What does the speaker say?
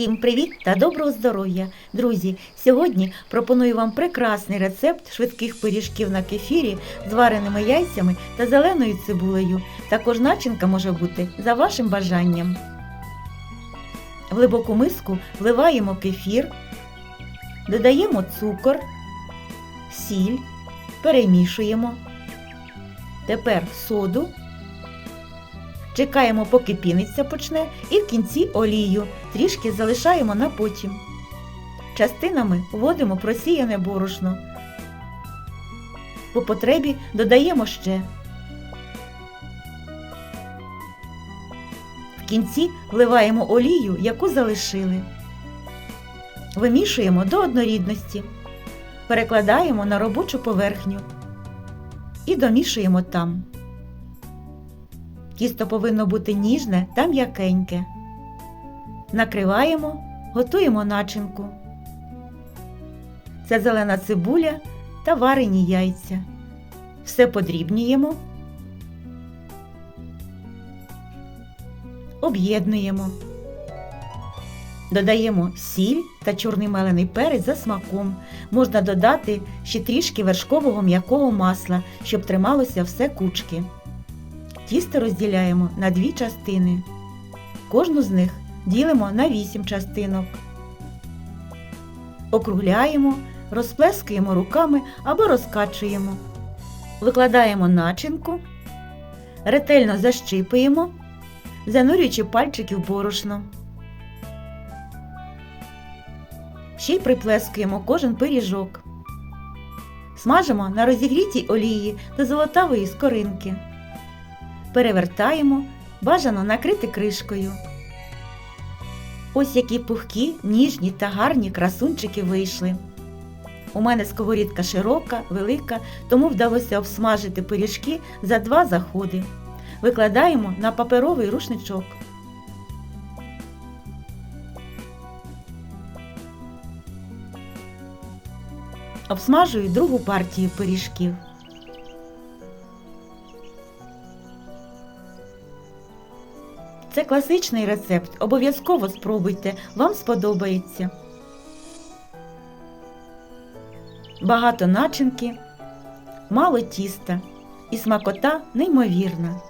Всім привіт та доброго здоров'я! Друзі, сьогодні пропоную вам прекрасний рецепт швидких пиріжків на кефірі з вареними яйцями та зеленою цибулею. Також начинка може бути за вашим бажанням. В глибоку миску вливаємо кефір, додаємо цукор, сіль, перемішуємо. Тепер соду. Чекаємо, поки піниться почне, і в кінці олію. Трішки залишаємо на потім. Частинами вводимо просіяне борошно. По потребі додаємо ще. В кінці вливаємо олію, яку залишили. Вимішуємо до однорідності. Перекладаємо на робочу поверхню і домішуємо там. Тісто повинно бути ніжне та м'якеньке. Накриваємо, готуємо начинку. Це зелена цибуля та варені яйця. Все подрібнюємо, об'єднуємо. Додаємо сіль та чорний мелений перець за смаком. Можна додати ще трішки вершкового м'якого масла, щоб трималося все кучки. Тісто розділяємо на дві частини. Кожну з них ділимо на 8 частинок. Округляємо, розплескуємо руками або розкачуємо. Викладаємо начинку, ретельно защипуємо, занурюючи пальчики в борошно. Ще й приплескуємо кожен пиріжок. Смажимо на розігрітій олії до золотавої скоринки. Перевертаємо, бажано накрити кришкою. Ось які пухкі, ніжні та гарні красунчики вийшли. У мене сковорідка широка, велика, тому вдалося обсмажити пиріжки за два заходи. Викладаємо на паперовий рушничок. Обсмажую другу партію пиріжків. Це класичний рецепт. Обов'язково спробуйте, вам сподобається. Багато начинки, мало тіста і смакота неймовірна.